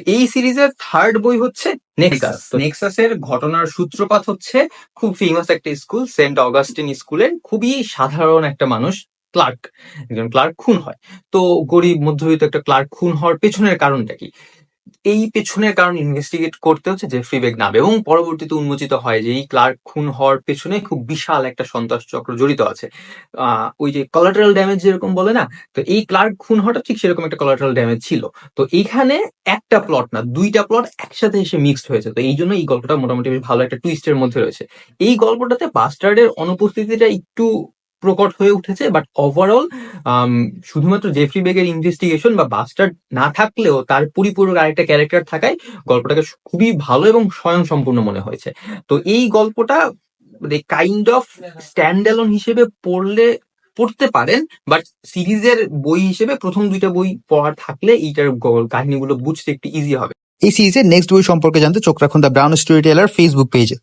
এই সিরিজের থার্ড বই হচ্ছে নেক্সাস নেক্সাসের ঘটনার সূত্রপাত হচ্ছে খুব ফেমাস একটা স্কুল সেন্ট অগাস্টিন স্কুলের খুবই সাধারণ একটা মানুষ ক্লার্ক একজন ক্লার্ক খুন হয়। তো গরিব মধ্যবিত্ত একটা ক্লার্ক খুন হওয়ার পেছনের কারণটা কি? এই পেছনের কারণ ইনভেস্টিগেট করতে হচ্ছে যে ফ্রিবেগ নামে এবং পরবর্তীতে উন্মোচিত হয় যে এই ক্লার্ক খুন হওয়ার পেছনে খুব বিশাল একটা সন্ত্রাস চক্র জড়িত আছে। ওই যে কলাটারাল ড্যামেজ যেরকম বলে না, তো এই ক্লার্ক খুন হওয়াটা ঠিক সেরকম একটা কলাটারাল ড্যামেজ ছিল। তো এইখানে একটা প্লট না, দুইটা প্লট একসাথে এসে মিক্সড হয়েছে। তো এই জন্য এই গল্পটা মোটামুটি বেশ ভালো একটা টুইস্টের মধ্যে রয়েছে। এই গল্পটাতে বাস্টার্ডের অনুপস্থিতিটা একটু প্রকট হয়ে উঠেছে বাট ওভারঅল শুধুমাত্র জেফরি বেগের ইনভেস্টিগেশন বা বাস্টার্ড না থাকলেও তার পরিপূরক আরেকটা ক্যারেক্টার থাকায় গল্পটাকে খুবই ভালো এবং স্বয়ংসম্পূর্ণ মনে হয়েছে। তো এই গল্পটা মানে কাইন্ড অফ স্ট্যান্ড হিসেবে পড়লে, পড়তে পারেন বাট সিরিজের বই হিসেবে প্রথম দুইটা বই পড়া থাকলে এইটার কাহিনীগুলো বুঝতে একটু ইজি হবে। এই সিরিজের নেক্সট বই সম্পর্কে জানতে চোখ রাখুন the brown story teller Facebook পেজে